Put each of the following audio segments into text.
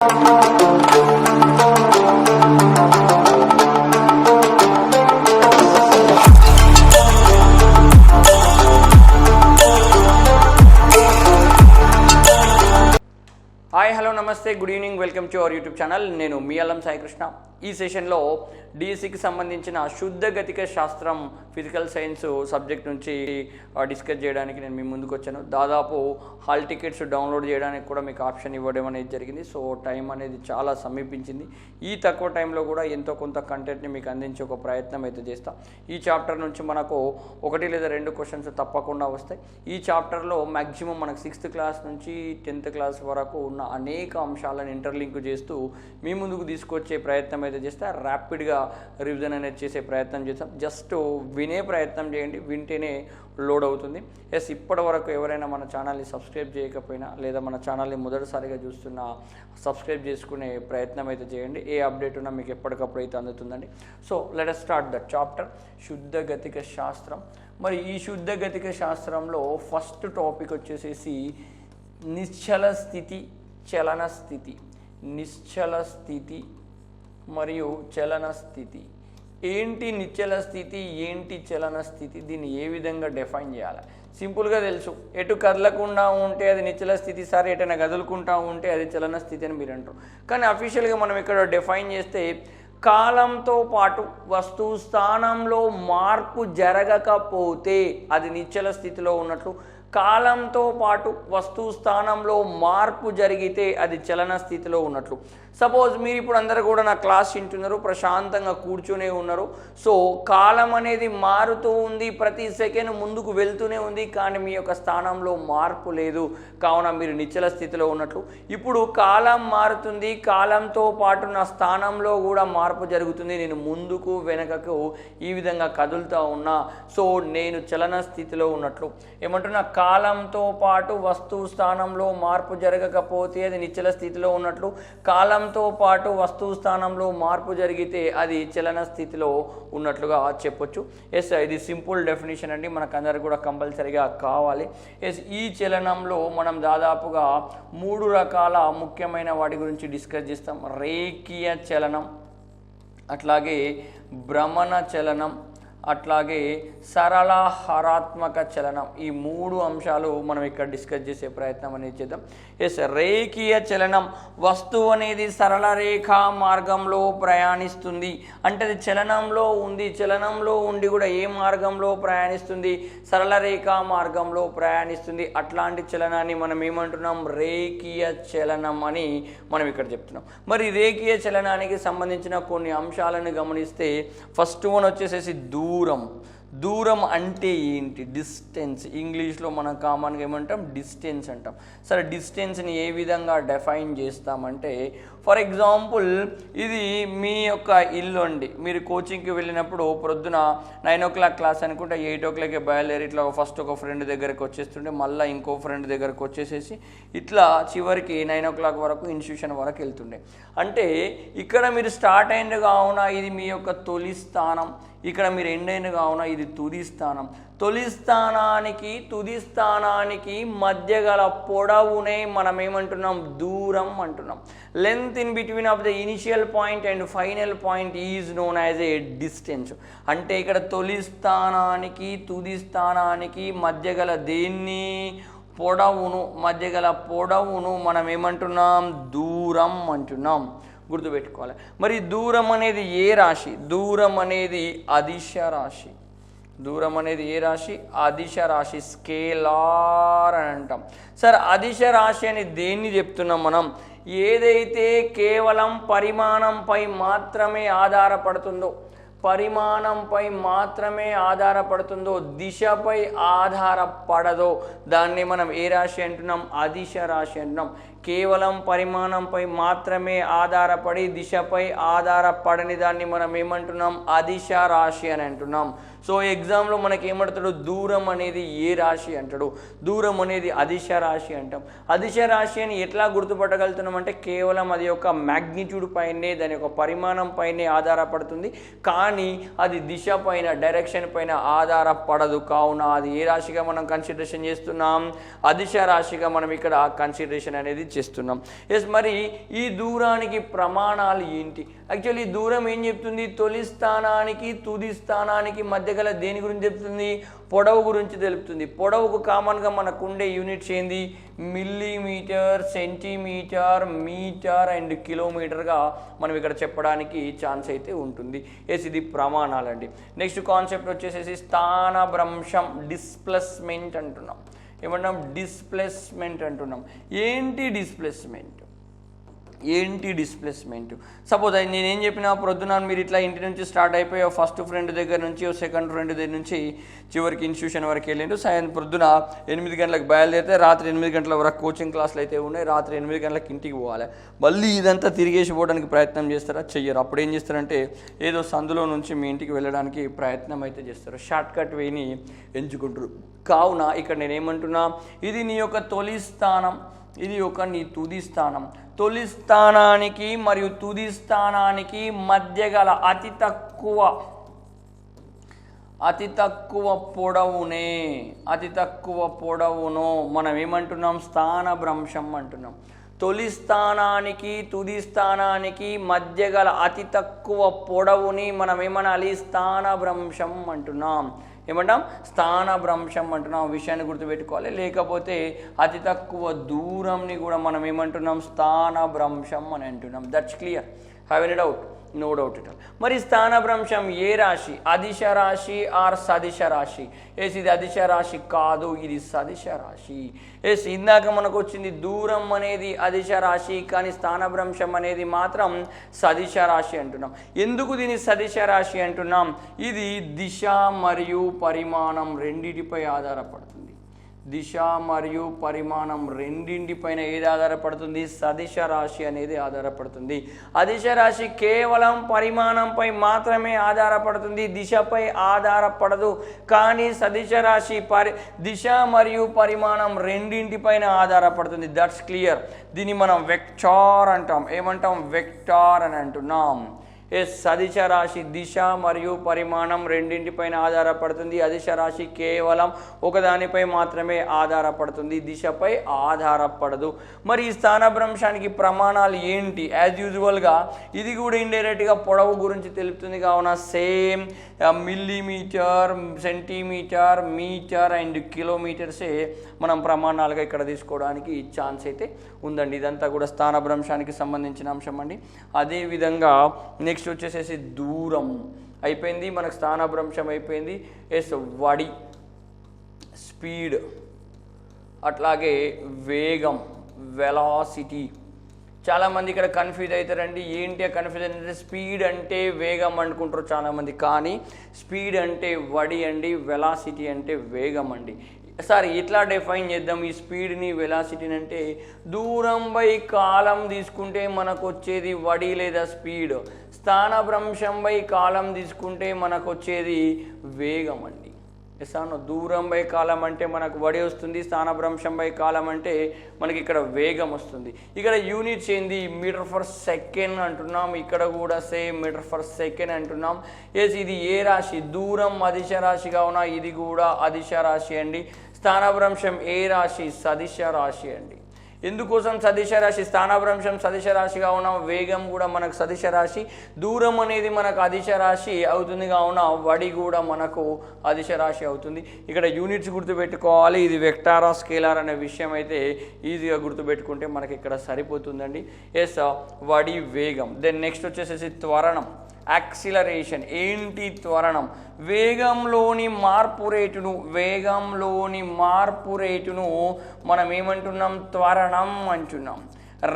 Hi hello నమస్తే good evening welcome to our YouTube channel. నేను మీ అల్లం ఈ సెషన్లో డిఎస్సికి సంబంధించిన శుద్ధ గతిక శాస్త్రం ఫిజికల్ సైన్స్ సబ్జెక్ట్ నుంచి డిస్కస్ చేయడానికి నేను మీ ముందుకు వచ్చాను. దాదాపు హాల్ టికెట్స్ డౌన్లోడ్ చేయడానికి కూడా మీకు ఆప్షన్ ఇవ్వడం అనేది జరిగింది. సో టైం అనేది చాలా సమీపించింది. ఈ తక్కువ టైంలో కూడా ఎంతో కొంత కంటెంట్ని మీకు అందించే ఒక ప్రయత్నం అయితే చేస్తాం. ఈ చాప్టర్ నుంచి మనకు ఒకటి లేదా రెండు క్వశ్చన్స్ తప్పకుండా వస్తాయి. ఈ చాప్టర్లో మ్యాక్సిమం మనకు సిక్స్త్ క్లాస్ నుంచి టెన్త్ క్లాస్ వరకు ఉన్న అనేక అంశాలను ఇంటర్లింక్ చేస్తూ మీ ముందుకు తీసుకొచ్చే ప్రయత్నం అయితే చేస్తే ర్యాపిడ్గా రివిజన్ అనేది చేసే ప్రయత్నం చేస్తాం జస్ట్ వినే ప్రయత్నం చేయండి వింటేనే లోడ్ అవుతుంది. ఎస్ ఇప్పటి వరకు ఎవరైనా మన ఛానల్ని సబ్స్క్రైబ్ చేయకపోయినా లేదా మన ఛానల్ని మొదటిసారిగా చూస్తున్న సబ్స్క్రైబ్ చేసుకునే ప్రయత్నం అయితే చేయండి. ఏ అప్డేట్ ఉన్నా మీకు ఎప్పటికప్పుడు అయితే అందుతుందండి. So let start the chapter శుద్ధ గతిక శాస్త్రం. మరి ఈ శుద్ధ గతిక శాస్త్రంలో ఫస్ట్ టాపిక్ వచ్చేసేసి నిశ్చల స్థితి చలన స్థితి నిశ్చల స్థితి మరియు చలన స్థితి. ఏంటి నిశ్చల స్థితి ఏంటి చలన స్థితి? దీన్ని ఏ విధంగా డిఫైన్ చేయాలి? సింపుల్గా తెలుసు. ఎటు కదలకుండా ఉంటే అది నిశ్చల స్థితి సరే ఎటైనా కదులుకుంటా ఉంటే అది చలన స్థితి అని మీరు అంటారు. కానీ అఫీషియల్గా మనం ఇక్కడ డిఫైన్ చేస్తే కాలంతో పాటు వస్తువు స్థానంలో మార్పు జరగకపోతే అది నిశ్చల స్థితిలో ఉన్నట్లు కాలంతో పాటు వస్తు స్థానంలో మార్పు జరిగితే అది చలన స్థితిలో ఉన్నట్లు. సపోజ్ మీరు ఇప్పుడు అందరూ కూడా నా క్లాస్ వింటున్నారు ప్రశాంతంగా కూర్చునే ఉన్నారు. సో కాలం అనేది మారుతూ ఉంది ప్రతి సెకండ్ ముందుకు వెళ్తూనే ఉంది కానీ మీ యొక్క స్థానంలో మార్పు లేదు. కావున మీరు నిశ్చల స్థితిలో ఉన్నట్లు. ఇప్పుడు కాలం మారుతుంది కాలంతో పాటు నా స్థానంలో కూడా మార్పు జరుగుతుంది. నేను ముందుకు వెనకకు ఈ విధంగా కదులుతూ ఉన్నా. సో నేను చలన స్థితిలో ఉన్నట్లు. ఏమంటున్నా కాలంతో పాటు వస్తువు స్థానంలో మార్పు జరగకపోతే అది నిశ్చల స్థితిలో ఉన్నట్లు. కాలం కాలంతో పాటు వస్తువు స్థానంలో మార్పు జరిగితే అది చలన స్థితిలో ఉన్నట్లుగా చెప్పొచ్చు. ఎస్ ఇది సింపుల్ డెఫినేషన్ అండి. మనకందరికి కూడా కంపల్సరీగా కావాలి. ఎస్ ఈ చలనంలో మనం దాదాపుగా మూడు రకాల ముఖ్యమైన వాటి గురించి డిస్కస్ చేస్తాం. రేఖీయ చలనం అట్లాగే భ్రమణ చలనం అట్లాగే సరళ హరాత్మక చలనం. ఈ మూడు అంశాలు మనం ఇక్కడ డిస్కస్ చేసే ప్రయత్నం అనేది చేద్దాం. ఎస్ రేఖీయ చలనం. వస్తువు అనేది సరళ రేఖా మార్గంలో ప్రయాణిస్తుంది. అంటే అది చలనంలో ఉంది చలనంలో ఉండి కూడా ఏ మార్గంలో ప్రయాణిస్తుంది? సరళ రేఖా మార్గంలో ప్రయాణిస్తుంది. అట్లాంటి చలనాన్ని మనం ఏమంటున్నాం? రేఖీయ చలనం అని మనం ఇక్కడ చెప్తున్నాం. మరి రేఖీయ చలనానికి సంబంధించిన కొన్ని అంశాలను గమనిస్తే ఫస్ట్ వన్ వచ్చేసేసి దూరం. దూరం అంటే ఏంటి? డిస్టెన్స్. ఇంగ్లీష్లో మనం కామన్గా ఏమంటాం? డిస్టెన్స్ అంటాం. సరే డిస్టెన్స్ని ఏ విధంగా డిఫైన్ చేస్తామంటే ఫర్ ఎగ్జాంపుల్ ఇది మీ యొక్క ఇల్లు అండి. మీరు కోచింగ్కి వెళ్ళినప్పుడు ప్రొద్దున నైన్ ఓ క్లాక్ క్లాస్ అనుకుంటే ఎయిట్ ఓ క్లాక్కి బయలుదేరి ఇట్లా ఫస్ట్ ఒక ఫ్రెండ్ దగ్గరకు వచ్చేస్తుంటే మళ్ళీ ఇంకో ఫ్రెండ్ దగ్గరకు వచ్చేసేసి ఇట్లా చివరికి నైన్ ఓ క్లాక్ వరకు ఇన్స్టిట్యూషన్ వరకు వెళ్తుండే. అంటే ఇక్కడ మీరు స్టార్ట్ అయింది కావున ఇది మీ యొక్క తొలి స్థానం. ఇక్కడ మీరు ఎండ్ కావున ఇది తుది స్థానం. తొలి స్థానానికి తుది స్థానానికి మధ్య గల పొడవునే మనం ఏమంటున్నాం దూరం అంటున్నాం. Length in between of the initial point and final point is known as a distance అంటే ఇక్కడ తొలి స్థానానికి తుది స్థానానికి మధ్య గల దేన్ని? పొడవును మధ్య గల పొడవును మనం ఏమంటున్నాం దూరం అంటున్నాం. గుర్తుపెట్టుకోవాలి. మరి దూరం అనేది ఏ రాశి? దూరం అనేది అదిశ రాశి. దూరం అనేది ఏ రాశి? అదిశ రాశి స్కేలార్ అని అంటాం. సరే అదిశ రాశి అని దేన్ని చెప్తున్నాం మనం? ఏదైతే కేవలం పరిమాణంపై మాత్రమే ఆధారపడుతుందో పరిమాణంపై మాత్రమే ఆధారపడుతుందో దిశపై ఆధారపడదో దాన్ని మనం ఏ రాశి అంటున్నాం? అదిశ రాశి అంటున్నాం. కేవలం పరిమాణంపై మాత్రమే ఆధారపడి దిశపై ఆధారపడని దాన్ని మనం ఏమంటున్నాం? అదిశ రాశి అని అంటున్నాం. సో ఎగ్జామ్లో మనకి ఏమంటాడు దూరం అనేది ఏ రాశి అంటాడు? దూరం అనేది అదిశ రాశి అంటాం. అదిశ రాశి అని ఎట్లా గుర్తుపట్టగలుగుతున్నాం అంటే కేవలం అది యొక్క మ్యాగ్నిట్యూడ్ పైనే దాని యొక్క పరిమాణం పైనే ఆధారపడుతుంది. కానీ అది దిశ పైన డైరెక్షన్ పైన ఆధారపడదు. కావున అది ఏ రాశిగా మనం కన్సిడరేషన్ చేస్తున్నాం? అదిశ రాశిగా మనం ఇక్కడ కన్సిడరేషన్ అనేది చేస్తున్నాం. ఎస్ మరి ఈ దూరానికి ప్రమాణాలు ఏంటి? యాక్చువల్లీ దూరం ఏం చెప్తుంది? తొలి స్థానానికి తుది స్థానానికి మధ్య గల దేని గురించి చెప్తుంది? పొడవు గురించి తెలుపుతుంది. పొడవుకు కామన్గా మనకు ఉండే యూనిట్స్ ఏంది? మిల్లీమీటర్ సెంటీమీటర్ మీటర్ అండ్ కిలోమీటర్గా మనం ఇక్కడ చెప్పడానికి ఛాన్స్ అయితే ఉంటుంది. ఎస్ ఇది ప్రమాణాలండి. నెక్స్ట్ కాన్సెప్ట్ వచ్చేసేసి స్థానభ్రంశం డిస్ప్లేస్మెంట్ అంటున్నాం. ఏమన్నాం డిస్ప్లేస్మెంట్ అంటున్నాం. ఏంటి డిస్ప్లేస్మెంట్ ఏంటి డిస్ప్లేస్మెంట్ సపోజ్ నేనేం చెప్పినా ప్రొద్దున మీరు ఇట్లా ఇంటి నుంచి స్టార్ట్ అయిపోయి ఫస్ట్ ఫ్రెండ్ దగ్గర నుంచి సెకండ్ ఫ్రెండ్ దగ్గర నుంచి చివరికి ఇన్స్టిట్యూషన్ వరకు వెళ్ళిండు సాయం ప్రొద్దున ఎనిమిది గంటలకు బయలుదేరితే రాత్రి ఎనిమిది గంటల వరకు కోచింగ్ క్లాసులు అయితే ఉన్నాయి. రాత్రి ఎనిమిది గంటలకు ఇంటికి పోవాలి. మళ్ళీ ఇదంతా తిరిగేసి పోవడానికి ప్రయత్నం చేస్తారా? చెయ్యరు. అప్పుడు ఏం చేస్తారంటే ఏదో సందులో నుంచి మీ ఇంటికి వెళ్ళడానికి ప్రయత్నం అయితే చేస్తారు. షార్ట్ కట్ వేని ఎంచుకుంటారు. కావున ఇక్కడ నేనేమంటున్నా? ఇది నీ యొక్క తొలి స్థానం. ఇది ఒక నీ తుది స్థానం. తొలి స్థానానికి మరియు తుది స్థానానికి మధ్య గల అతి తక్కువ అతి తక్కువ పొడవునే అతి తక్కువ పొడవును మనం ఏమంటున్నాం? స్థాన భ్రంశం అంటున్నాం. తొలి స్థానానికి తుది స్థానానికి మధ్య గల అతి తక్కువ పొడవుని మనం ఏమనాలి? స్థాన భ్రంశం అంటున్నాం. ఏమంటాం? స్థానభ్రంశం అంటున్నాం విషయాన్ని గుర్తుపెట్టుకోవాలి. లేకపోతే అతి తక్కువ దూరంని కూడా మనం ఏమంటున్నాం? స్థానభ్రంశం అని అంటున్నాం. That's clear have any doubt no doubt it మరి స్థానభ్రంశం ఏ రాశి? అదిశ రాశి ఆర్ సదిశ రాశి? ఎస్ ఇది అదిశ రాశి కాదు ఇది సదిశ రాశి. ఎస్ ఇందాక మనకు వచ్చింది దూరం అనేది అదిశ రాశి కానీ స్థానభ్రంశం అనేది మాత్రం సదిశ రాశి అంటున్నాం. ఎందుకు దీన్ని సదిశ రాశి అంటున్నాం? ఇది దిశ మరియు పరిమాణం రెండిటిపై ఆధారపడుతుంది. దిశ మరియు పరిమాణం రెండింటిపైన ఏది ఆధారపడుతుంది? సదిశ రాశి అనేది ఆధారపడుతుంది. అదిశ రాశి కేవలం పరిమాణంపై మాత్రమే ఆధారపడుతుంది. దిశపై ఆధారపడదు. కానీ సదిశ రాశి పరి దిశ మరియు పరిమాణం రెండింటిపైన ఆధారపడుతుంది. దట్స్ క్లియర్ దీన్ని మనం వెక్టార్ అంటాం. ఏమంటాం? వెక్టార్ అని అంటున్నాం. ఎస్ సదిశ రాశి దిశ మరియు పరిమాణం రెండింటిపైన ఆధారపడుతుంది. అదిశ రాశి కేవలం ఒకదానిపై మాత్రమే ఆధారపడుతుంది. దిశపై ఆధారపడదు. మరి ఈ స్థానభ్రంశానికి ప్రమాణాలు ఏంటి? యాజ్ యూజువల్గా ఇది కూడా ఇండైరెక్ట్గా పొడవు గురించి తెలుపుతుంది. కావున same millimetre centimetre metre and కిలోమీటర్సే మనం ప్రమాణాలుగా ఇక్కడ తీసుకోవడానికి ఛాన్స్ అయితే ఉందండి. ఇదంతా కూడా స్థానభ్రంశానికి సంబంధించిన అంశం అండి. అదేవిధంగా నెక్స్ట్ వచ్చేసేసి దూరం అయిపోయింది. మనకు స్థానభ్రంశం అయిపోయింది. ఎస్ వడి స్పీడ్ అట్లాగే వేగం వెలాసిటీ చాలామంది ఇక్కడ కన్ఫ్యూజ్ అవుతారండి. ఏంటి ఆ కన్ఫ్యూజన్ అంటే స్పీడ్ అంటే వేగం అనుకుంటారు చాలామంది. కానీ స్పీడ్ అంటే వడి అండి వెలాసిటీ అంటే వేగం అండి. సార్ ఇట్లా డిఫైన్ చేద్దాం ఈ స్పీడ్ని వెలాసిటీని అంటే దూరం బై కాలం తీసుకుంటే మనకు వచ్చేది వడి లేదా స్పీడ్ స్థానభ్రంశం బై కాలం తీసుకుంటే మనకు వచ్చేది వేగం అండి. సార్ దూరం బై కాలం అంటే మనకు వడి వస్తుంది స్థానభ్రంశం బై కాలం అంటే మనకి ఇక్కడ వేగం వస్తుంది. ఇక్కడ యూనిట్స్ ఏంది మీటర్ ఫర్ సెకండ్ అంటున్నాం ఇక్కడ కూడా సేమ్ మీటర్ ఫర్ సెకండ్ అంటున్నాం. ఎస్ ఇది ఏ రాశి? దూరం అదిశ రాశి కావున ఇది కూడా అదిశ రాశి అండి. స్థానభ్రంశం ఏ రాశి? సదిశ రాశి అండి. ఎందుకోసం సదిశ రాశి? స్థానభ్రంశం సదిశ రాశిగా ఉన్న వేగం కూడా మనకు సదిశ రాశి. దూరం అనేది మనకు అదిశ రాశి అవుతుంది కావున వడి కూడా మనకు అదిశ రాశి అవుతుంది. ఇక్కడ యూనిట్స్ గుర్తుపెట్టుకోవాలి. ఇది వెక్టారా స్కేలార్ అనే విషయం అయితే ఈజీగా గుర్తుపెట్టుకుంటే మనకి ఇక్కడ సరిపోతుందండి. ఎస్ వడి వేగం. దెన్ నెక్స్ట్ వచ్చేసేసి త్వరణం. యాక్సిలరేషన్ ఏంటి త్వరణం? వేగంలోని మార్పు రేటును వేగంలోని మార్పు రేటును మనం ఏమంటున్నాం త్వరణం అంటున్నాం.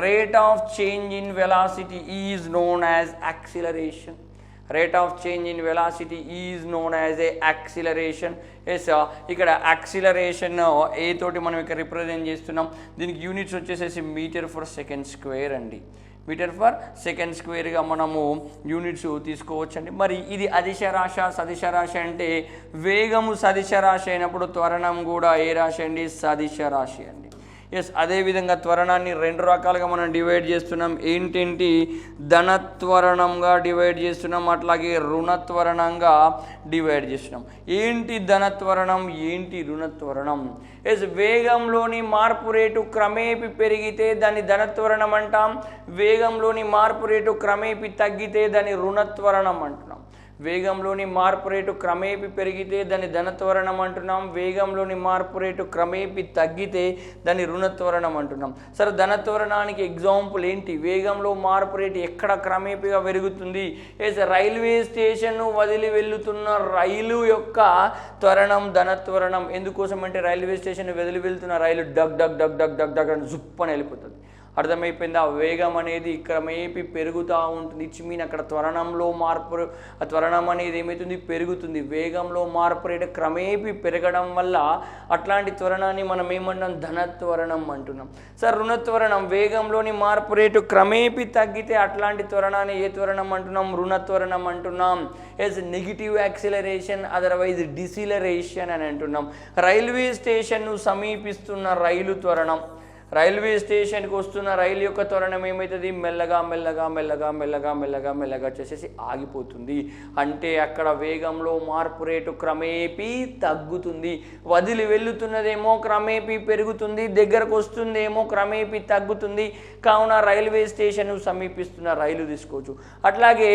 Rate of change in velocity is known as acceleration rate of change in velocity is known as a acceleration yes ఇక్కడ యాక్సిలరేషన్ ఏ తోటి మనం ఇక్కడ రిప్రజెంట్ చేస్తున్నాం. దీనికి యూనిట్స్ వచ్చేసేసి మీటర్ ఫర్ సెకండ్ స్క్వేర్ అండి. మీటర్ ఫర్ సెకండ్ స్క్వేర్గా మనము యూనిట్స్ తీసుకోవచ్చండి. మరి ఇది అదిశ రాశ సదిశ రాశి అంటే వేగము సదిశ రాశి అయినప్పుడు త్వరణం కూడా ఏ రాశి అండి? సదిశ రాశి అండి. ఎస్ అదేవిధంగా త్వరణాన్ని రెండు రకాలుగా మనం డివైడ్ చేస్తున్నాం. ఏంటేంటి? ధనత్వరణంగా డివైడ్ చేస్తున్నాం అట్లాగే రుణత్వరణంగా డివైడ్ చేస్తున్నాం. ఏంటి ధనత్వరణం? ఏంటి రుణత్వరణం? ఎస్ వేగంలోని మార్పు రేటు క్రమేపి పెరిగితే దాన్ని ధనత్వరణం అంటాం. వేగంలోని మార్పు రేటు క్రమేపి తగ్గితే దాన్ని రుణత్వరణం అంటున్నాం. వేగంలోని మార్పు రేటు క్రమేపి పెరిగితే దాన్ని ధనత్వరణం అంటున్నాం. వేగంలోని మార్పు రేటు క్రమేపి తగ్గితే దాన్ని రుణత్వరణం అంటున్నాం. సరే ధనత్వరణానికి ఎగ్జాంపుల్ ఏంటి? వేగంలో మార్పు రేటు ఎక్కడ క్రమేపిగా పెరుగుతుంది? ఎస్ రైల్వే స్టేషన్ వదిలి వెళ్తున్న రైలు యొక్క త్వరణం ధనత్వరణం ఎందుకోసం అంటే రైల్వే స్టేషన్ వదిలి వెళ్తున్న రైలు డగ్ డగ్ డగ్ డగ్ డగ్ డగ్ అని జుప్పని వెళ్ళిపోతుంది. అర్థమైపోయింది? ఆ వేగం అనేది క్రమేపి పెరుగుతూ ఉంటుంది. ఇచ్చి మీన్ అక్కడ త్వరణంలో మార్పు ఆ త్వరణం అనేది ఏమవుతుంది పెరుగుతుంది. వేగంలో మార్పు రేటు క్రమేపి పెరగడం వల్ల అట్లాంటి త్వరణాన్ని మనం ఏమంటాం ధనత్వరణం అంటున్నాం. సార్ రుణత్వరణం వేగంలోని మార్పు రేటు క్రమేపి తగ్గితే అట్లాంటి త్వరణాన్ని ఏ త్వరణం అంటున్నాం? రుణత్వరణం అంటున్నాం. Yes negative acceleration otherwise deceleration అని అంటున్నాం. రైల్వే స్టేషన్ను సమీపిస్తున్న రైలు త్వరణం. రైల్వే స్టేషన్కి వస్తున్న రైలు యొక్క త్వరణం ఏమవుతుంది మెల్లగా మెల్లగా మెల్లగా మెల్లగా మెల్లగా మెల్లగా చేసేసి ఆగిపోతుంది. అంటే అక్కడ వేగంలో మార్పు రేటు క్రమేపీ తగ్గుతుంది. వదిలి వెళ్తున్నదేమో క్రమేపీ పెరుగుతుంది. దగ్గరకు వస్తుందేమో క్రమేపీ తగ్గుతుంది. కావున రైల్వే స్టేషన్ సమీపిస్తున్న రైలు తీసుకోవచ్చు. అట్లాగే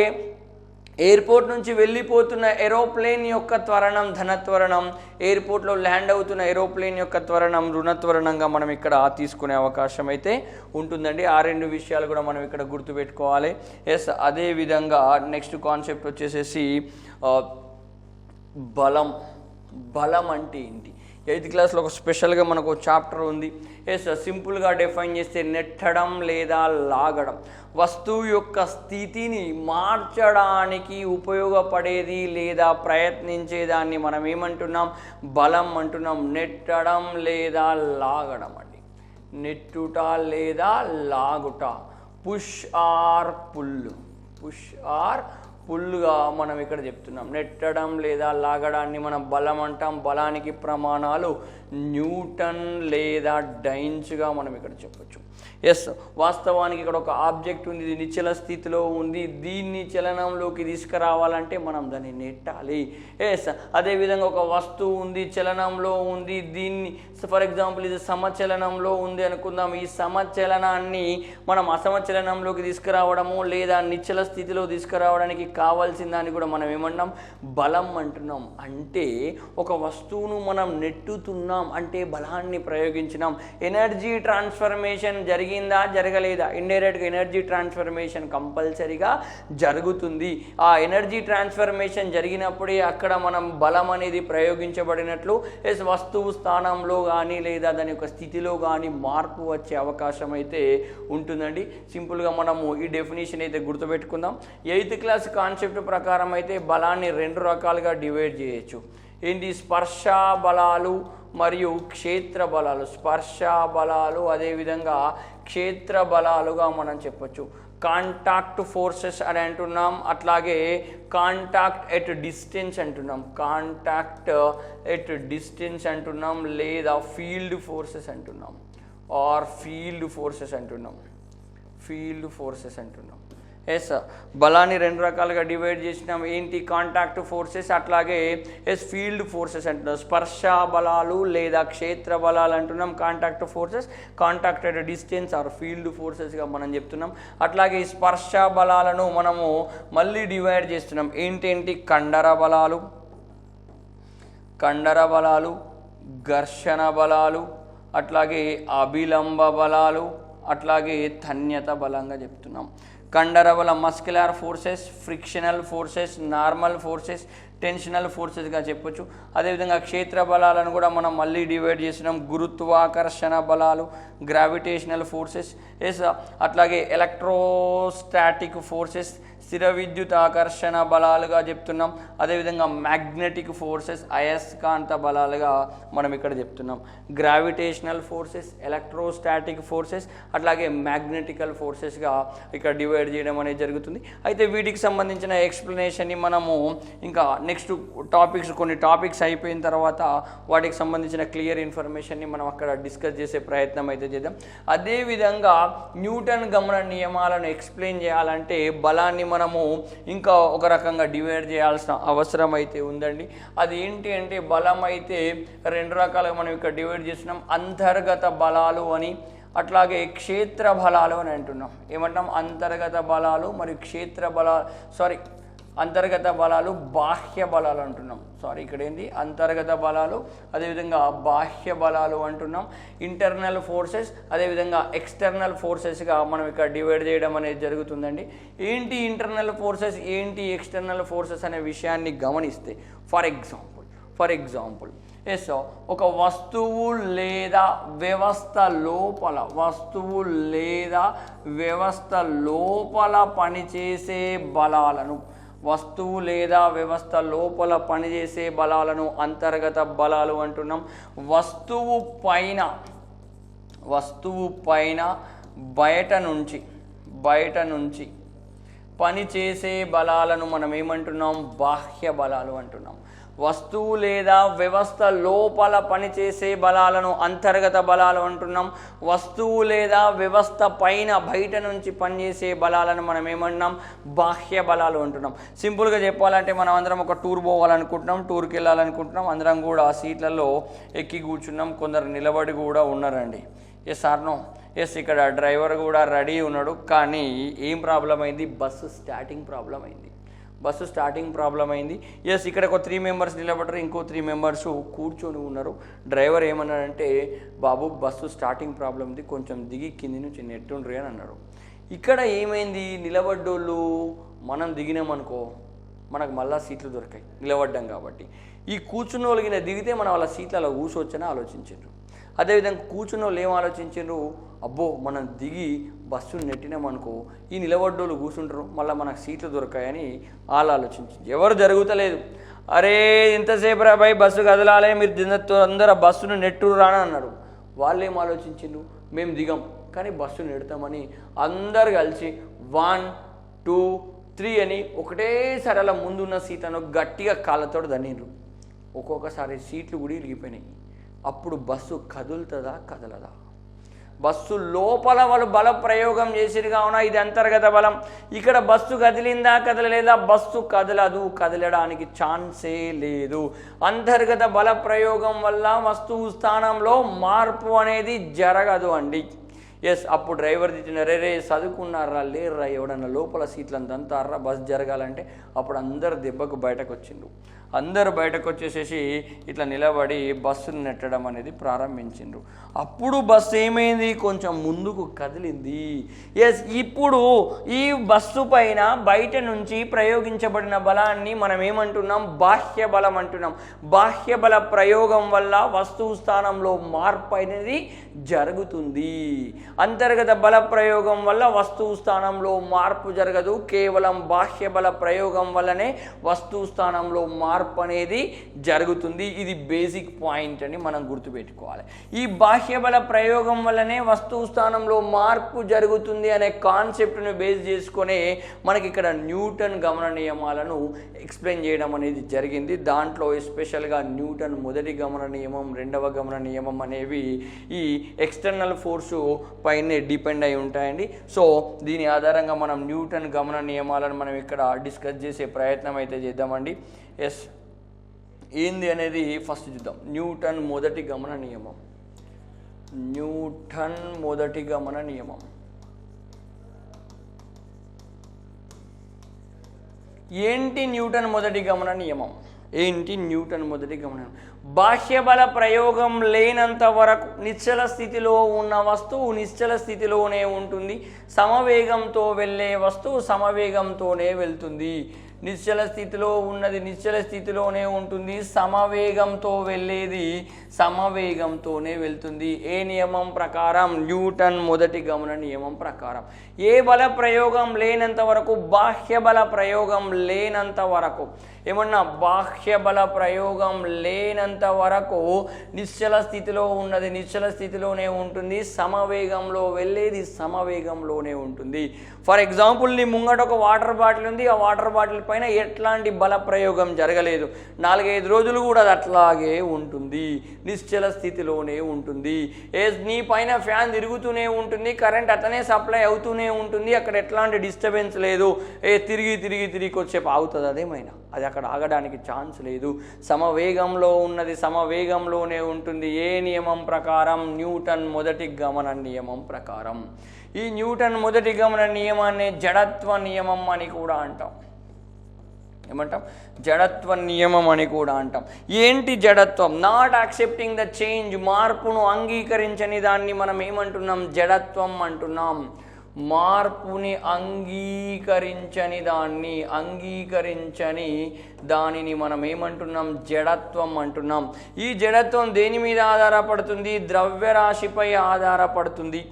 ఎయిర్పోర్ట్ నుంచి వెళ్ళిపోతున్న ఏరోప్లేన్ యొక్క త్వరణం ధనత్వరణం ఎయిర్పోర్ట్లో ల్యాండ్ అవుతున్న ఏరోప్లేన్ యొక్క త్వరణం రుణత్వరణంగా మనం ఇక్కడ తీసుకునే అవకాశం అయితే ఉంటుందండి. ఆ రెండు విషయాలు కూడా మనం ఇక్కడ గుర్తుపెట్టుకోవాలి. ఎస్ అదే విధంగా నెక్స్ట్ కాన్సెప్ట్ వచ్చేసేసి uh, బలం బలం అంటే ఏంటి? ఎయిత్ క్లాస్లో ఒక స్పెషల్గా మనకు చాప్టర్ ఉంది. ఎస్ సింపుల్గా డిఫైన్ చేస్తే నెట్టడం లేదా లాగడం. వస్తువు యొక్క స్థితిని మార్చడానికి ఉపయోగపడేది లేదా ప్రయత్నించేదాన్ని మనం ఏమంటున్నాం? బలం అంటున్నాం. నెట్టడం లేదా లాగడం అండి. నెట్టుట లేదా లాగుట. Push or pull. Push or ఫుల్గా మనం ఇక్కడ చెప్తున్నాం. నెట్టడం లేదా లాగడాన్ని మనం బలం అంటాం. బలానికి ప్రమాణాలు న్యూటన్ లేదా డైన్స్గా మనం ఇక్కడ చెప్పొచ్చు. ఎస్ వాస్తవానికి ఇక్కడ ఒక ఆబ్జెక్ట్ ఉంది ఇది నిశ్చల స్థితిలో ఉంది. దీన్ని చలనంలోకి తీసుకురావాలంటే మనం దాన్ని నెట్టాలి. ఎస్ అదేవిధంగా ఒక వస్తువు ఉంది చలనంలో ఉంది. దీన్ని ఫర్ ఎగ్జాంపుల్ ఇది సమచలనంలో ఉంది అనుకుందాం. ఈ సమచలనాన్ని మనం అసమచలనంలోకి తీసుకురావడము లేదా నిశ్చల స్థితిలో తీసుకురావడానికి కావాల్సిన దాన్ని కూడా మనం ఏమన్నాం బలం అంటున్నాం. అంటే ఒక వస్తువును మనం నెట్టుతున్నాం అంటే బలాన్ని ప్రయోగించినాం. ఎనర్జీ ట్రాన్స్ఫర్మేషన్ జరిగిందా జరగలేదా? ఇండైరెక్ట్గా ఎనర్జీ ట్రాన్స్ఫర్మేషన్ కంపల్సరీగా జరుగుతుంది. ఆ ఎనర్జీ ట్రాన్స్ఫర్మేషన్ జరిగినప్పుడే అక్కడ మనం బలం అనేది ప్రయోగించబడినట్లు ఎస్ వస్తువు స్థానంలో కానీ లేదా దాని యొక్క స్థితిలో కానీ మార్పు వచ్చే అవకాశం అయితే ఉంటుందండి. సింపుల్గా మనము ఈ డెఫినేషన్ అయితే గుర్తుపెట్టుకుందాం. ఎయిత్ క్లాస్ కాన్సెప్ట్ ప్రకారం అయితే బలాన్ని రెండు రకాలుగా డివైడ్ చేయొచ్చు. ఏంటి? స్పర్శ బలాలు మరియు క్షేత్ర బలాలు స్పర్శ బలాలు అదేవిధంగా క్షేత్ర బలాలుగా మనం చెప్పొచ్చు. కాంటాక్ట్ ఫోర్సెస్ అని అంటున్నాం అట్లాగే కాంటాక్ట్ ఎట్ డిస్టెన్స్ అంటున్నాం. కాంటాక్ట్ ఎట్ డిస్టెన్స్ అంటున్నాం లేదా ఫీల్డ్ ఫోర్సెస్ అంటున్నాం. ఆర్ ఫీల్డ్ ఫోర్సెస్ అంటున్నాం. ఫీల్డ్ ఫోర్సెస్ అంటున్నాం. ఎస్ బలాన్ని రెండు రకాలుగా డివైడ్ చేసినాం. ఏంటి? కాంటాక్ట్ ఫోర్సెస్ అట్లాగే ఎస్ ఫీల్డ్ ఫోర్సెస్ అంటున్నాం. స్పర్శ బలాలు లేదా క్షేత్ర బలాలు అంటున్నాం. Contact forces contacted distance or field ఫోర్సెస్గా మనం చెప్తున్నాం. అట్లాగే ఈ స్పర్శ బలాలను మనము మళ్ళీ డివైడ్ చేస్తున్నాం. ఏంటేంటి కండర బలాలు కండర బలాలు ఘర్షణ బలాలు అట్లాగే అభిలంబ బలాలు అట్లాగే ధన్యత బలంగా చెప్తున్నాం. కండరవల బల forces frictional forces normal forces tensional ఫోర్సెస్గా చెప్పొచ్చు. అదేవిధంగా క్షేత్ర బలాలను కూడా మనం మళ్ళీ డివైడ్ చేసినాం. గురుత్వాకర్షణ బలాలు గ్రావిటేషనల్ ఫోర్సెస్ ఎస్ అట్లాగే ఎలక్ట్రోస్టాటిక్ ఫోర్సెస్ స్థిర విద్యుత్ ఆకర్షణ బలాలుగా చెప్తున్నాం. అదేవిధంగా మ్యాగ్నెటిక్ ఫోర్సెస్ అయస్కాంత బలాలుగా మనం ఇక్కడ చెప్తున్నాం. గ్రావిటేషనల్ ఫోర్సెస్ ఎలక్ట్రోస్టాటిక్ ఫోర్సెస్ అట్లాగే మ్యాగ్నెటికల్ ఫోర్సెస్గా ఇక్కడ డివైడ్ చేయడం అనేది జరుగుతుంది. అయితే వీటికి సంబంధించిన ఎక్స్ప్లెనేషన్ని మనము ఇంకా నెక్స్ట్ టాపిక్స్ కొన్ని టాపిక్స్ అయిపోయిన తర్వాత వాటికి సంబంధించిన క్లియర్ ఇన్ఫర్మేషన్ని మనం అక్కడ డిస్కస్ చేసే ప్రయత్నం అయితే చేద్దాం. అదేవిధంగా న్యూటన్ గమన నియమాలను ఎక్స్ప్లెయిన్ చేయాలంటే బలాన్ని మనము ఇంకా ఒక రకంగా డివైడ్ చేయాల్సిన అవసరం అయితే ఉందండి. అది ఏంటి అంటే బలం అయితే రెండు రకాలుగా మనం ఇక్కడ డివైడ్ చేస్తున్నాం. అంతర్గత బలాలు అని అట్లాగే క్షేత్ర బలాలు అని అంటున్నాం. ఏమంటాం అంతర్గత బలాలు మరియు క్షేత్ర బలాలు సారీ అంతర్గత బలాలు బాహ్య బలాలు అంటున్నాం. సారీ ఇక్కడ ఏంటి అంతర్గత బలాలు అదేవిధంగా బాహ్య బలాలు అంటున్నాం. ఇంటర్నల్ ఫోర్సెస్ అదేవిధంగా ఎక్స్టర్నల్ ఫోర్సెస్గా మనం ఇక్కడ డివైడ్ చేయడం అనేది జరుగుతుందండి. ఏంటి ఇంటర్నల్ ఫోర్సెస్ ఏంటి ఎక్స్టర్నల్ ఫోర్సెస్ అనే విషయాన్ని గమనిస్తే for example for example yes ఒక వస్తువు లేదా వ్యవస్థ లోపల వస్తువు లేదా వ్యవస్థ లోపల పనిచేసే బలాలను వస్తువు లేదా వ్యవస్థ లోపల పనిచేసే బలాలను అంతర్గత బలాలు అంటున్నాం. వస్తువు పైన వస్తువు పైన బయట నుంచి బయట నుంచి పనిచేసే బలాలను మనం ఏమంటున్నాం? బాహ్య బలాలు అంటున్నాం. వస్తువు లేదా వ్యవస్థ లోపల పనిచేసే బలాలను అంతర్గత బలాలు అంటున్నాం. వస్తువు లేదా వ్యవస్థ పైన బయట నుంచి పనిచేసే బలాలను మనం ఏమంటున్నాం? బాహ్య బలాలు అంటున్నాం. సింపుల్గా చెప్పాలంటే మనం అందరం ఒక టూర్ పోవాలనుకుంటున్నాం టూర్కి వెళ్ళాలనుకుంటున్నాం. అందరం కూడా ఆ సీట్లలో ఎక్కి కూర్చున్నాం. కొందరు నిలబడి కూడా ఉన్నారండి. ఎస్ ఆర్నో ఎస్ ఇక్కడ డ్రైవర్ కూడా రెడీ ఉన్నాడు. కానీ ఏం ప్రాబ్లం అయింది బస్సు స్టార్టింగ్ ప్రాబ్లం అయింది బస్సు స్టార్టింగ్ ప్రాబ్లం అయింది. ఎస్ ఇక్కడ ఒక త్రీ మెంబర్స్ నిలబడ్డారు ఇంకో త్రీ మెంబర్స్ కూర్చొని ఉన్నారు. డ్రైవర్ ఏమన్నాడంటే బాబు బస్సు స్టార్టింగ్ ప్రాబ్లం ఉంది కొంచెం దిగి కింది నుంచి నెట్టుండ్రి అని అన్నాడు. ఇక్కడ ఏమైంది? నిలబడ్డోళ్ళు మనం దిగినామనుకో మనకు మళ్ళా సీట్లు దొరికాయి. నిలబడ్డాం కాబట్టి. ఈ కూర్చున్న వాళ్ళకి దిగితే మనం వాళ్ళ సీట్లలో కూర్చోవచ్చని ఆలోచించారు అదేవిధంగా కూర్చున్న వాళ్ళు ఏం ఆలోచించారు అబ్బో మనం దిగి బస్సును నెట్టినామనుకో ఈ నిలబడ్డోళ్ళు కూర్చుంటారు మళ్ళీ మనకు సీట్లు దొరకాయని వాళ్ళు ఆలోచించింది. ఎవరు జరుగుతలేదు. అరే ఇంతసేపు రా భయ్ బస్సు కదలాలే మీరు అందరూ తొందర బస్సును నెట్టురు రాని అన్నారు. వాళ్ళేం ఆలోచించిండ్రు? మేము దిగం. కానీ బస్సు నెడతామని అందరు కలిసి వన్ టూ త్రీ అని ఒకటేసారి అలా ముందున్న సీట్లను గట్టిగా కాళ్ళతో దన్నిండ్రు ఒక్కొక్కసారి సీట్లు కూడా ఇరిగిపోయినాయి. అప్పుడు బస్సు కదులుతుందా కదలదా? బస్సు లోపల వాళ్ళు బల ప్రయోగం చేసిరు కావున ఇది అంతర్గత బలం. ఇక్కడ బస్సు కదిలిందా కదలలేదా? బస్సు కదలదు కదలడానికి ఛాన్సే లేదు. అంతర్గత బల ప్రయోగం వల్ల వస్తువు స్థానంలో మార్పు అనేది జరగదు అండి. ఎస్ అప్పుడు డ్రైవర్ తిట్టిన రే రే చదువుకున్నారా లేర్రా? ఎవడన్నా లోపల సీట్లను దంతారా బస్ జరగాలంటే? అప్పుడు అందరు దెబ్బకు బయటకు వచ్చిండు అందరు బయటకు వచ్చేసేసి ఇట్లా నిలబడి బస్సును నెట్టడం అనేది ప్రారంభించిండ్రు. అప్పుడు బస్సు ఏమైంది? కొంచెం ముందుకు కదిలింది. ఎస్ ఇప్పుడు ఈ బస్సు పైన బయట నుంచి ప్రయోగించబడిన బలాన్ని మనం ఏమంటున్నాం? బాహ్య బలం అంటున్నాం. బాహ్య బల ప్రయోగం వల్ల వస్తువు స్థానంలో మార్పు అనేది జరుగుతుంది. అంతర్గత బల ప్రయోగం వల్ల వస్తువు స్థానంలో మార్పు జరగదు. కేవలం బాహ్య బల ప్రయోగం వల్లనే వస్తువు స్థానంలో మార్పు అనేది జరుగుతుంది. ఇది బేసిక్ పాయింట్ అని మనం గుర్తుపెట్టుకోవాలి. ఈ బాహ్య బల ప్రయోగం వల్లనే వస్తువు స్థానంలో మార్పు జరుగుతుంది అనే కాన్సెప్ట్ను బేస్ చేసుకొని మనకి ఇక్కడ న్యూటన్ గమన నియమాలను ఎక్స్ప్లెయిన్ చేయడం అనేది జరిగింది. దాంట్లో ఎస్పెషల్గా న్యూటన్ మొదటి గమన నియమం రెండవ గమన నియమం అనేవి ఈ ఎక్స్టర్నల్ ఫోర్సు పైనే డిపెండ్ అయి ఉంటాయండి. సో దీని ఆధారంగా మనం న్యూటన్ గమన నియమాలను మనం ఇక్కడ డిస్కస్ చేసే ప్రయత్నం అయితే చేద్దామండి. ఎస్ ఏంది అనేది ఫస్ట్ చూద్దాం. న్యూటన్ మొదటి గమన నియమం. న్యూటన్ మొదటి గమన నియమం. ఏంటి న్యూటన్ మొదటి గమన నియమం? ఏంటి న్యూటన్ మొదటి గమన బాహ్యబల ప్రయోగం లేనంత వరకు నిశ్చల స్థితిలో ఉన్న వస్తువు నిశ్చల స్థితిలోనే ఉంటుంది. సమవేగంతో వెళ్ళే వస్తువు సమవేగంతోనే వెళ్తుంది. నిశ్చల స్థితిలో ఉన్నది నిశ్చల స్థితిలోనే ఉంటుంది సమవేగంతో వెళ్ళేది సమవేగంతోనే వెళ్తుంది. ఏ నియమం ప్రకారం? న్యూటన్ మొదటి గమన నియమం ప్రకారం. ఏ బల ప్రయోగం లేనంత వరకు? బాహ్య బల ప్రయోగం లేనంత వరకు. ఏమన్నా బాహ్య బల ప్రయోగం లేనంత వరకు నిశ్చల స్థితిలో ఉన్నది నిశ్చల స్థితిలోనే ఉంటుంది. సమవేగంలో వెళ్ళేది సమవేగంలోనే ఉంటుంది. ఫర్ ఎగ్జాంపుల్ నీ ముంగట ఒక వాటర్ బాటిల్ ఉంది. ఆ వాటర్ బాటిల్ పైన ఎట్లాంటి బల ప్రయోగం జరగలేదు. నాలుగైదు రోజులు కూడా అది అట్లాగే ఉంటుంది. నిశ్చల స్థితిలోనే ఉంటుంది. ఏ నీ పైన ఫ్యాన్ తిరుగుతూనే ఉంటుంది కరెంట్ అతనే సప్లై అవుతూనే ఉంటుంది అక్కడ ఎట్లాంటి డిస్టర్బెన్స్ లేదు. ఏ తిరిగి తిరిగి తిరిగి వచ్చేపు ఆగుతుంది అదేమైనా అది అక్కడ ఆగడానికి ఛాన్స్ లేదు. సమవేగంలో ఉన్నది సమవేగంలోనే ఉంటుంది. ఏ నియమం ప్రకారం? న్యూటన్ మొదటి గమన నియమం ప్రకారం. ఈ న్యూటన్ మొదటి గమన నియమాన్ని జడత్వ నియమం అని కూడా అంటాం. ఏమంటాం? జడత్వ నియమం అని కూడా అంటాం. ఏంటి జడత్వం? నాట్ యాక్సెప్టింగ్ ద చేంజ్ మార్పును అంగీకరించని దాన్ని మనం ఏమంటున్నాం? జడత్వం అంటున్నాం. మార్పుని అంగీకరించని దాన్ని అంగీకరించని దానిని మనం ఏమంటున్నాం? జడత్వం అంటున్నాం. ఈ జడత్వం దేని మీద ఆధారపడుతుంది? ద్రవ్యరాశిపై ఆధారపడుతుంది.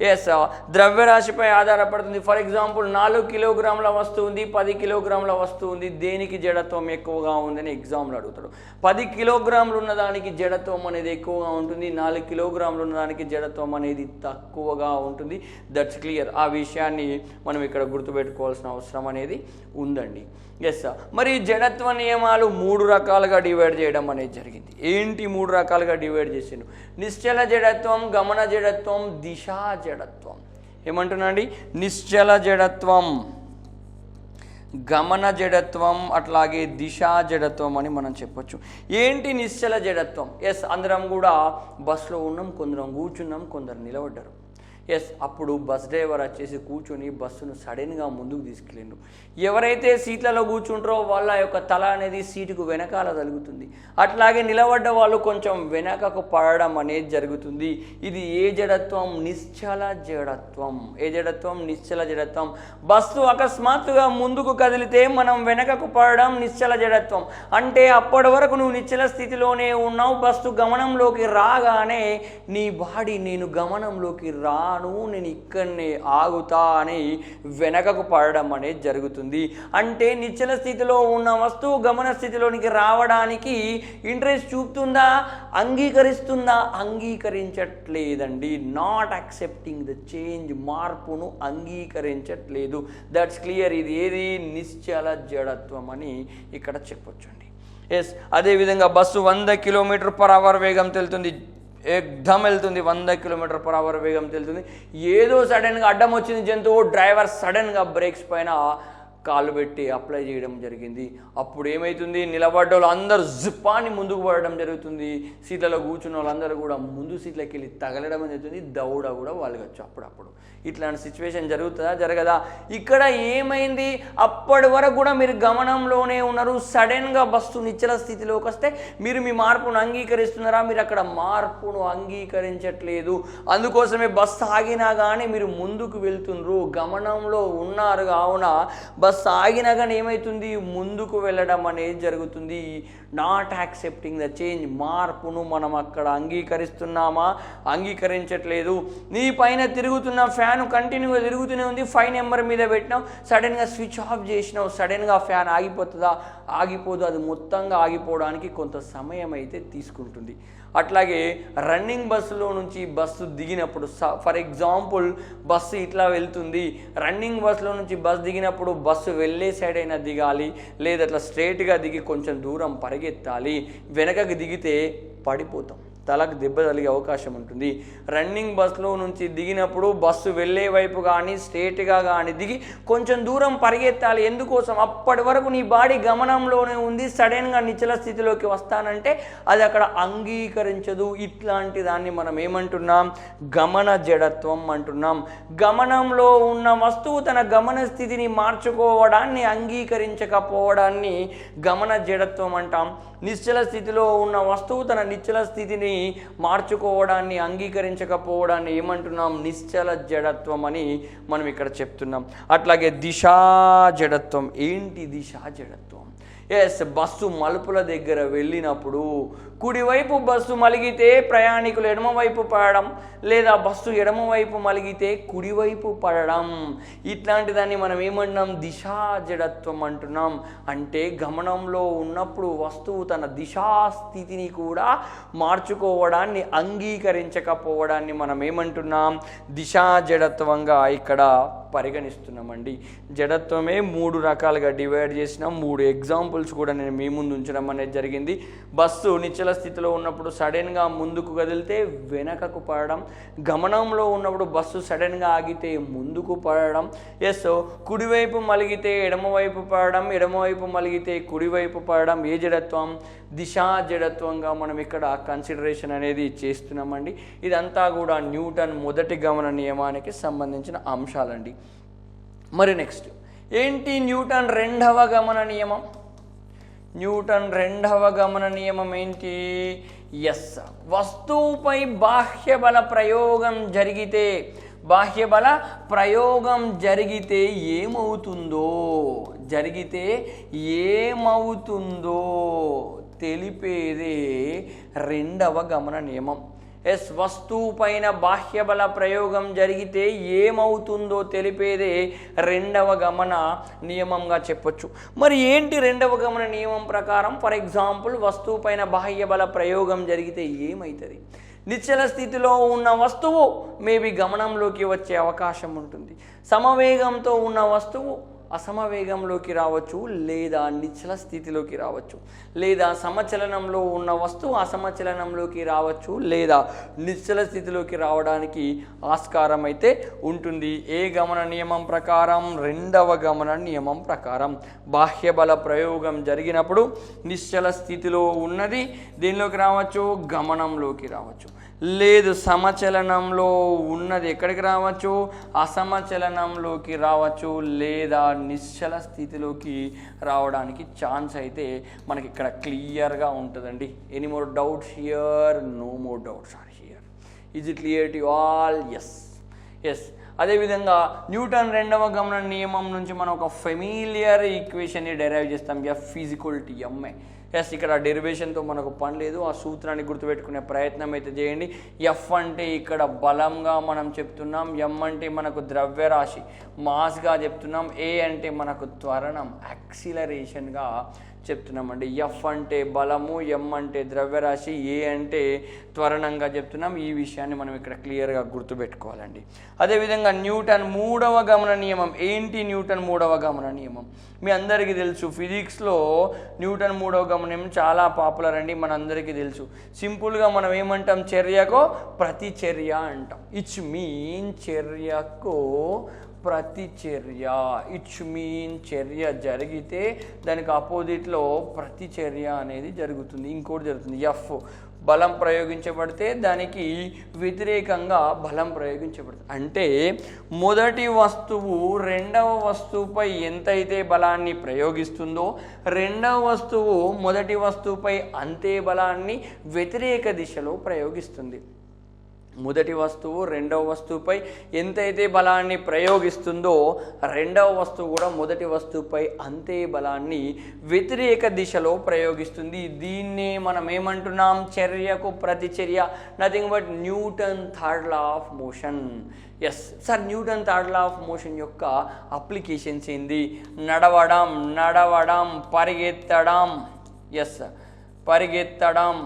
ఎస్ ద్రవ్యరాశిపై ఆధారపడుతుంది. ఫర్ ఎగ్జాంపుల్ నాలుగు కిలోగ్రాముల వస్తువు ఉంది పది కిలోగ్రాముల వస్తువు ఉంది. దేనికి జడత్వం ఎక్కువగా ఉందని ఎగ్జామ్లో అడుగుతాడు. పది కిలోగ్రాములు ఉన్నదానికి జడత్వం అనేది ఎక్కువగా ఉంటుంది. నాలుగు కిలోగ్రాములు ఉన్నదానికి జడత్వం అనేది తక్కువగా ఉంటుంది. దట్స్ క్లియర్ ఆ విషయాన్ని మనం ఇక్కడ గుర్తుపెట్టుకోవాల్సిన అవసరం అనేది ఉందండి. ఎస్ మరి జడత్వ నియమాలు మూడు రకాలుగా డివైడ్ చేయడం అనేది జరిగింది. ఏంటి మూడు రకాలుగా డివైడ్ చేసిండు నిశ్చల జడత్వం గమన జడత్వం దిశా జడత్వం. ఏమంటున్నా అండి నిశ్చల జడత్వం గమన జడత్వం అట్లాగే దిశా జడత్వం అని మనం చెప్పొచ్చు. ఏంటి నిశ్చల జడత్వం? ఎస్ అందరం కూడా బస్సులో ఉన్నాం కొందరం కూర్చున్నాం కొందరు నిలబడ్డారు. ఎస్ అప్పుడు బస్ డ్రైవర్ వచ్చేసి కూర్చొని బస్సును సడన్గా ముందుకు తీసుకెళ్ళిండు. ఎవరైతే సీట్లలో కూర్చుంటారో వాళ్ళ యొక్క తల అనేది సీటుకు వెనకాల తగులుతుంది అట్లాగే నిలబడ్డ వాళ్ళు కొంచెం వెనకకు పడడం అనేది జరుగుతుంది. ఇది ఏ జడత్వం? నిశ్చల జడత్వం. ఏ జడత్వం? నిశ్చల జడత్వం. బస్సు అకస్మాత్తుగా ముందుకు కదిలితే మనం వెనకకు పడడం నిశ్చల జడత్వం. అంటే అప్పటి వరకు నువ్వు నిశ్చల స్థితిలోనే ఉన్నావు. బస్సు గమనంలోకి రాగానే నీ బాడీ నేను గమనంలోకి రా రాను నేను ఇక్కడనే ఆగుతా అని వెనకకు పడడం అనేది జరుగుతుంది. అంటే నిశ్చల స్థితిలో ఉన్న వస్తువు గమన స్థితిలోనికి రావడానికి ఇంట్రెస్ట్ చూపుతుందా? అంగీకరిస్తుందా? అంగీకరించట్లేదండి. నాట్ యాక్సెప్టింగ్ ద చేంజ్ మార్పును అంగీకరించట్లేదు. దట్స్ క్లియర్ ఇది ఏది? నిశ్చల జడత్వం అని ఇక్కడ చెప్పొచ్చండి. ఎస్ అదేవిధంగా బస్సు వంద కిలోమీటర్ పర్ అవర్ వేగం తెలుతుంది. ఎగ్దమ్ వెళ్తుంది వంద కిలోమీటర్ పర్ అవర్ వేగం తెలుతుంది. ఏదో సడన్గా అడ్డం వచ్చింది జంతువు డ్రైవర్ సడన్గా బ్రేక్స్ పైన కాళ్ళు పెట్టి అప్లై చేయడం జరిగింది. అప్పుడు ఏమవుతుంది నిలబడ్డ వాళ్ళు జుప్పాన్ని ముందుకు పడడం జరుగుతుంది. సీట్లలో కూర్చున్న వాళ్ళందరూ కూడా ముందు సీట్లకి వెళ్ళి తగలడం జరుగుతుంది. దౌడ కూడా వాళ్ళగచ్చు అప్పుడప్పుడు. ఇట్లాంటి సిచ్యువేషన్ జరుగుతుందా? జరగదా? ఇక్కడ ఏమైంది? అప్పటి వరకు కూడా మీరు గమనంలోనే ఉన్నారు. సడన్గా బస్సు నిచ్చల స్థితిలోకి వస్తే మీరు మీ మార్పును అంగీకరిస్తున్నారా? మీరు అక్కడ మార్పును అంగీకరించట్లేదు. అందుకోసమే బస్సు ఆగినా కానీ మీరు ముందుకు వెళ్తుండ్రు. గమనంలో ఉన్నారు. కావున బస్ సాగినా కానీ ఏమవుతుంది ముందుకు వెళ్ళడం అనేది జరుగుతుంది. నాట్ యాక్సెప్టింగ్ ద చేంజ్ మార్పును మనం అక్కడ అంగీకరిస్తున్నామా? అంగీకరించట్లేదు. నీ పైన తిరుగుతున్న ఫ్యాన్ కంటిన్యూగా తిరుగుతూనే ఉంది. ఫైవ్ నెంబర్ మీద పెట్టినావు. సడన్గా స్విచ్ ఆఫ్ చేసినావు. సడన్గా ఫ్యాన్ ఆగిపోతుందా? ఆగిపోదు. అది మొత్తంగా ఆగిపోవడానికి కొంత సమయం అయితే తీసుకుంటుంది. అట్లాగే రన్నింగ్ బస్సులో నుంచి బస్సు దిగినప్పుడు ఫర్ ఎగ్జాంపుల్ బస్సు ఇట్లా వెళ్తుంది రన్నింగ్ బస్సులో నుంచి బస్సు దిగినప్పుడు బస్సు వెళ్ళే సైడ్ అయినా దిగాలి లేదా అట్లా స్ట్రేట్గా దిగి కొంచెం దూరం పరిగెత్తాలి వెనకకి దిగితే పడిపోతాం. తలకు దెబ్బ తగిలే అవకాశం ఉంటుంది. రన్నింగ్ బస్సులో నుంచి దిగినప్పుడు బస్సు వెళ్ళే వైపు కానీ స్ట్రేట్గా కానీ దిగి కొంచెం దూరం పరిగెత్తాలి. ఎందుకోసం? అప్పటి వరకు నీ బాడీ గమనంలోనే ఉంది. సడన్గా నిచ్చల స్థితిలోకి వస్తానంటే అది అక్కడ అంగీకరించదు. ఇట్లాంటి దాన్ని మనం ఏమంటున్నాం? గమన జడత్వం అంటున్నాం. గమనంలో ఉన్న వస్తువు తన గమన స్థితిని మార్చుకోవడాన్ని అంగీకరించకపోవడాన్ని గమన జడత్వం అంటాం. నిశ్చల స్థితిలో ఉన్న వస్తువు తన నిశ్చల స్థితిని మార్చుకోవడాన్ని అంగీకరించకపోవడాన్ని ఏమంటున్నాం? నిశ్చల జడత్వం అని మనం ఇక్కడ చెప్తున్నాం. అట్లాగే దిశా జడత్వం. ఏంటి దిశా జడత్వం? ఎస్ బస్సు మలుపుల దగ్గర వెళ్ళినప్పుడు కుడివైపు బస్సు మలిగితే ప్రయాణికులు ఎడమవైపు పడడం లేదా బస్సు ఎడమవైపు మలిగితే కుడివైపు పడడం. ఇట్లాంటి దాన్ని మనం ఏమంటున్నాం? దిశా జడత్వం అంటున్నాం. అంటే గమనంలో ఉన్నప్పుడు వస్తువు తన దిశా స్థితిని కూడా మార్చుకోవడాన్ని అంగీకరించకపోవడాన్ని మనం ఏమంటున్నాం? దిశా జడత్వంగా ఇక్కడ పరిగణిస్తున్నామండి. జడత్వమే మూడు రకాలుగా డివైడ్ చేసిన. మూడు ఎగ్జాంపుల్స్ కూడా నేను మీ ముందు ఉంచడం అనేది జరిగింది. బస్సు నిశ్చల స్థితిలో ఉన్నప్పుడు సడన్గా ముందుకు కదిలితే వెనకకు పడడం గమనంలో ఉన్నప్పుడు బస్సు సడన్గా ఆగితే ముందుకు పడడం ఎస్ కుడివైపు మలిగితే ఎడమవైపు పడడం ఎడమవైపు మలిగితే కుడివైపు పడడం ఏ జడత్వం? దిశా జడత్వంగా మనం ఇక్కడ కన్సిడరేషన్ అనేది చేస్తున్నామండి. ఇదంతా కూడా న్యూటన్ మొదటి గమన నియమానికి సంబంధించిన అంశాలండి. మరి నెక్స్ట్ ఏంటి న్యూటన్ రెండవ గమన నియమం? న్యూటన్ రెండవ గమన నియమం ఏంటి? ఎస్. వస్తువుపై బాహ్య బల ప్రయోగం జరిగితే బాహ్య బల ప్రయోగం జరిగితే ఏమవుతుందో? జరిగితే ఏమవుతుందో? తెలిపేదే రెండవ గమన నియమం. ఎస్ వస్తువు పైన బాహ్యబల ప్రయోగం జరిగితే ఏమవుతుందో తెలిపేదే రెండవ గమన నియమంగా చెప్పొచ్చు. మరి ఏంటి రెండవ గమన నియమం ప్రకారం? ఫర్ ఎగ్జాంపుల్ వస్తువు పైన బాహ్యబల ప్రయోగం జరిగితే ఏమవుతుంది నిశ్చల స్థితిలో ఉన్న వస్తువు మేబీ గమనంలోకి వచ్చే అవకాశం ఉంటుంది. సమవేగంతో ఉన్న వస్తువు అసమవేగంలోకి రావచ్చు లేదా నిశ్చల స్థితిలోకి రావచ్చు లేదా సమచలనంలో ఉన్న వస్తువు అసమచలనంలోకి రావచ్చు లేదా నిశ్చల స్థితిలోకి రావడానికి ఆస్కారం అయితే ఉంటుంది. ఏ గమన నియమం ప్రకారం? రెండవ గమన నియమం ప్రకారం. బాహ్య బల ప్రయోగం జరిగినప్పుడు నిశ్చల స్థితిలో ఉన్నది. దీనిలోకి రావచ్చు? గమనంలోకి రావచ్చు. లేదు సమచలనంలో ఉన్నది ఎక్కడికి రావచ్చు? అసమచలనంలోకి రావచ్చు లేదా నిశ్చల స్థితిలోకి రావడానికి ఛాన్స్ అయితే మనకి ఇక్కడ క్లియర్గా ఉంటుందండి. Any more doubts here no more doubts or here is it clear to all yes yes అదేవిధంగా న్యూటన్ రెండవ గమన నియమం నుంచి మనం ఒక ఫెమిలియర్ ఈక్వేషన్ని డెరైవ్ చేస్తాం. F physical to m a yes ఇక్కడ డెరివేషన్తో మనకు పని లేదు. ఆ సూత్రాన్ని గుర్తుపెట్టుకునే ప్రయత్నం అయితే చేయండి. ఎఫ్ అంటే ఇక్కడ బలంగా మనం చెప్తున్నాం. ఎం అంటే మనకు ద్రవ్యరాశి. మాస్గా చెప్తున్నాం. ఏ అంటే మనకు త్వరణం. యాక్సిలరేషన్గా చెప్తున్నామండి. ఎఫ్ అంటే బలము ఎం అంటే ద్రవ్యరాశి ఏ అంటే త్వరణంగా చెప్తున్నాం. ఈ విషయాన్ని మనం ఇక్కడ క్లియర్గా గుర్తుపెట్టుకోవాలండి. అదేవిధంగా న్యూటన్ మూడవ గమన నియమం. ఏంటి న్యూటన్ మూడవ గమన నియమం? మీ అందరికీ తెలుసు ఫిజిక్స్లో న్యూటన్ మూడవ గమన నియమం చాలా పాపులర్ అండి. మనందరికీ తెలుసు. సింపుల్గా మనం ఏమంటాం? చర్యకో ప్రతిచర్య అంటాం. ఇట్స్ మీన్ చర్యకో ప్రతిచర్య ఇచ్ మీన్ చర్య జరిగితే దానికి ఆపోజిట్లో ప్రతిచర్య అనేది జరుగుతుంది. ఇంకోటి జరుగుతుంది. ఎఫ్ బలం ప్రయోగించబడితే దానికి వ్యతిరేకంగా బలం ప్రయోగించబడుతుంది. అంటే మొదటి వస్తువు రెండవ వస్తువుపై ఎంతైతే బలాన్ని ప్రయోగిస్తుందో రెండవ వస్తువు మొదటి వస్తువుపై అంతే బలాన్ని వ్యతిరేక దిశలో ప్రయోగిస్తుంది. మొదటి వస్తువు రెండవ వస్తువుపై ఎంతైతే బలాన్ని ప్రయోగిస్తుందో రెండవ వస్తువు కూడా మొదటి వస్తువుపై అంతే బలాన్ని వ్యతిరేక దిశలో ప్రయోగిస్తుంది. దీన్నే మనం ఏమంటున్నాం చర్యకు ప్రతిచర్య. Nothing but Newton third law of motion yes sir Newton third law of motion యొక్క అప్లికేషన్స్ ఏంది? నడవడం నడవడం పరిగెత్తడం. ఎస్ పరిగెత్తడం.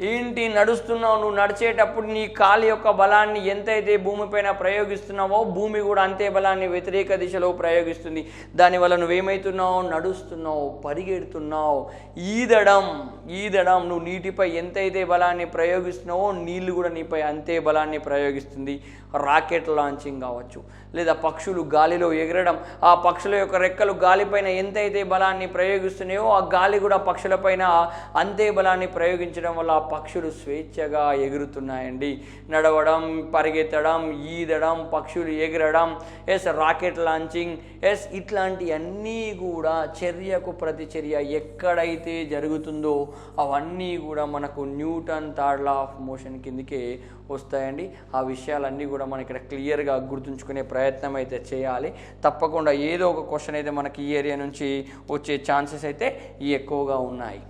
ఏంటి నడుస్తున్నావు? నువ్వు నడిచేటప్పుడు నీ కాలి యొక్క బలాన్ని ఎంతైతే భూమిపైన ప్రయోగిస్తున్నావో భూమి కూడా అంతే బలాన్ని వ్యతిరేక దిశలో ప్రయోగిస్తుంది. దానివల్ల నువ్వేమవుతున్నావు నడుస్తున్నావు పరిగెడుతున్నావు. ఈదడం ఈదడం. నువ్వు నీటిపై ఎంతైతే బలాన్ని ప్రయోగిస్తున్నావో నీళ్ళు కూడా నీపై అంతే బలాన్ని ప్రయోగిస్తుంది. రాకెట్ లాంచింగ్ కావచ్చు. లేదా పక్షులు గాలిలో ఎగరడం. ఆ పక్షుల యొక్క రెక్కలు గాలిపైన ఎంతైతే బలాన్ని ప్రయోగిస్తున్నాయో ఆ గాలి కూడా పక్షులపైన అంతే బలాన్ని ప్రయోగించడం వల్ల ఆ పక్షులు స్వేచ్ఛగా ఎగురుతున్నాయండి. నడవడం పరిగెత్తడం ఈదడం పక్షులు ఎగరడం ఎస్ రాకెట్ లాంచింగ్ ఎస్ ఇట్లాంటి అన్నీ కూడా చర్యకు ప్రతిచర్య ఎక్కడైతే జరుగుతుందో అవన్నీ కూడా మనకు Newton third law of motion కిందకే వస్తాయండి. ఆ విషయాలన్నీ కూడా మనం ఇక్కడ క్లియర్గా గుర్తుంచుకునే ప్రయత్నం అయితే చేయాలి. తప్పకుండా ఏదో ఒక క్వశ్చన్ అయితే మనకి ఈ ఏరియా నుంచి వచ్చే ఛాన్సెస్ అయితే ఎక్కువగా ఉన్నాయి.